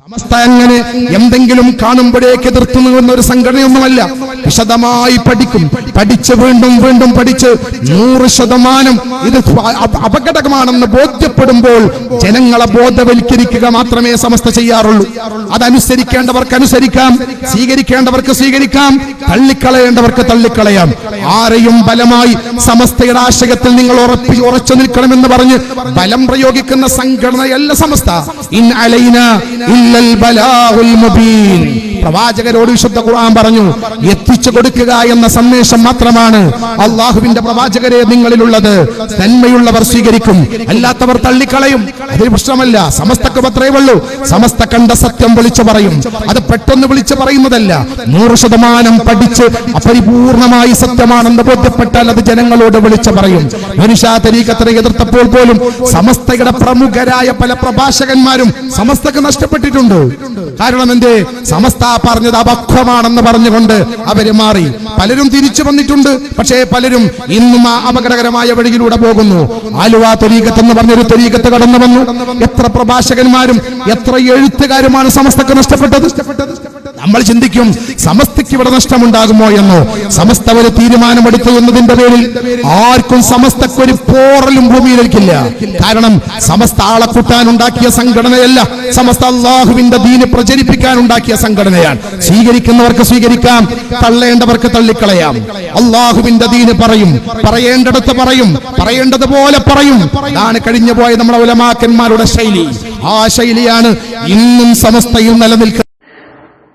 സമസ്ത അങ്ങനെ എന്തെങ്കിലും കാണുമ്പോഴേക്ക് എതിർത്തു നിൽക്കുന്ന ഒരു സംഘടനയൊന്നുമല്ല. വിശദമായി പഠിക്കും. പഠിച്ച് വീണ്ടും വീണ്ടും പഠിച്ച് നൂറ് ശതമാനം ഇത് അപകടകമാണെന്ന് ബോധ്യപ്പെടുമ്പോൾ ജനങ്ങളെ ബോധവൽക്കരിക്കുക മാത്രമേ സമസ്ത ചെയ്യാറുള്ളൂ. അതനുസരിക്കേണ്ടവർക്ക് അനുസരിക്കാം സ്വീകരിക്കേണ്ടവർക്ക് സ്വീകരിക്കാം തള്ളിക്കളയേണ്ടവർക്ക് തള്ളിക്കളയാം. ആരെയും ബലമായി സമസ്തയുടെ ആശയത്തിൽ നിങ്ങൾ ഉറപ്പി ഉറച്ചു നിൽക്കണമെന്ന് പറഞ്ഞ് ബലം പ്രയോഗിക്കുന്ന സംഘടനയല്ല സമസ്ത. ഇൻ അലൈന إلا البلاغ المبين. പ്രവാചകരോട് വിശുദ്ധ ഖുർആൻ പറഞ്ഞു എത്തിച്ചു കൊടുക്കുക എന്ന സന്ദേശം മാത്രമാണ് അള്ളാഹുവിന്റെ പ്രവാചകരെ നിങ്ങളിലുള്ളത്. നന്മയുള്ളവർ സ്വീകരിക്കും അല്ലാത്തവർ തള്ളിക്കളയും. അതൊരു പ്രശ്നമല്ല സമസ്തക്ക് അത്രേ ഉള്ളൂ. സമസ്ത കണ്ട സത്യം വിളിച്ചു പറയും. അത് പെട്ടെന്ന് വിളിച്ചു പറയുന്നതല്ല. നൂറ് ശതമാനം പഠിച്ച് അപരിപൂർണമായി സത്യമാണെന്ന് ബോധ്യപ്പെട്ടാൽ അത് ജനങ്ങളോട് വിളിച്ചു പറയും. മനുഷ്യ തരീക്കത്തിനെ എതിർത്തപ്പോൾ പോലും സമസ്തയുടെ പ്രമുഖരായ പല പ്രഭാഷകന്മാരും സമസ്തക്ക് നഷ്ടപ്പെട്ടിട്ടുണ്ട്. കാരണം എന്തേ? സമസ്ത പറഞ്ഞത് അപക്വമാണെന്ന് പറഞ്ഞുകൊണ്ട് അവർ മാറി. പലരും തിരിച്ചു വന്നിട്ടുണ്ട്. പക്ഷേ പലരും ഇന്നും ആ അപകടകരമായ വഴിയിലൂടെ പോകുന്നു. ആലുവ തൊരീകത്ത് എന്ന് പറഞ്ഞൊരു തൊരീകത്ത് കടന്നു വന്നു. എത്ര പ്രഭാഷകന്മാരും എത്ര എഴുത്തുകാരുമാണ് സമസ്തക്ക് നഷ്ടപ്പെട്ടത്? നമ്മൾ ചിന്തിക്കും സമസ്തയ്ക്ക് ഇവിടെ നഷ്ടമുണ്ടാകുമോ എന്നോ. സമസ്ത ഒരു തീരുമാനമെടുത്തു എന്നതിന്റെ പേരിൽ ആർക്കും സമസ്തക്കൊരു പോറലും ഭൂമിയിലേക്കില്ല കാരണം സമസ്ത ആളെ കൂട്ടാൻ ഉണ്ടാക്കിയ സംഘടനയല്ല സമസ്ത അള്ളാഹുവിന്റെ ദീന് പ്രചരിപ്പിക്കാൻ ഉണ്ടാക്കിയ സംഘടനയാണ്. സ്വീകരിക്കുന്നവർക്ക് സ്വീകരിക്കാം തള്ളേണ്ടവർക്ക് തള്ളിക്കളയാം. അള്ളാഹുവിന്റെ ദീന് പറയും പറയേണ്ടടുത്ത് പറയും പറയേണ്ടതുപോലെ പറയും. അതാണ് കഴിഞ്ഞു പോയ നമ്മുടെ ഉലമാക്കന്മാരുടെ ശൈലി. ആ ശൈലിയാണ് ഇന്നും സമസ്തയിൽ നിലനിൽക്കുന്നത്.